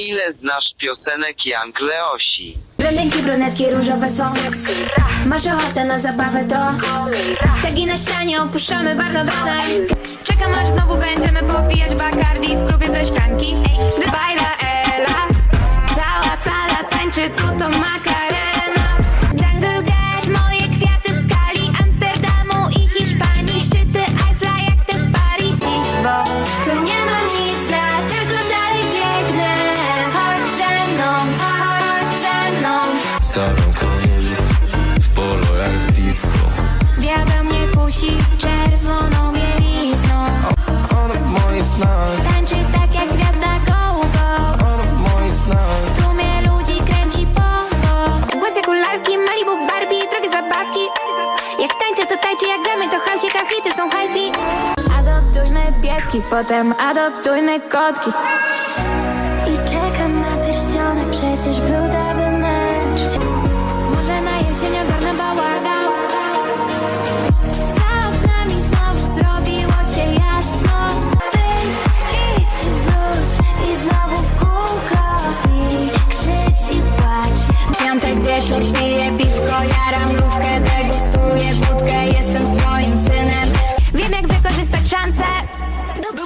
Ile znasz piosenek Young Leosi? Blondynki, brunetki, różowe są Masz ochotę na zabawę to Tagi na ścianie opuszczamy bar nad Czekam aż znowu będziemy popijać Bacardi w klubie ze szklanki. Gdy bajla Ela Cała sala tańczy tu snach, Tańczy tak jak gwiazda gołgo ona w moich snach. W tłumie ludzi kręci pogo Głos jak u lalki, Malibu, Barbie, drogie zabawki. Jak tańczę to tańczy, jak gramy to hałsika, hity są hi-fi. Adoptujmy pieski, potem adoptujmy kotki. I czekam na pierścionek, przecież bruda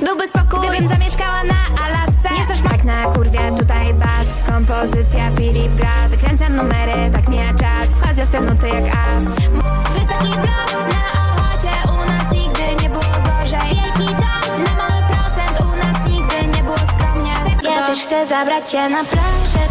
Byłby spokój, gdybym zamieszkała na Alasce. Nie znasz mak na kurwie, tutaj bas. Kompozycja Philip Glass Wykręcam numery, tak mija czas. Wchodzę w te nuty jak as. Wysoki blok na ochocie. U nas nigdy nie było gorzej. Wielki dom na mały procent. U nas nigdy nie było skromnie. Ja też chcę zabrać cię na plażę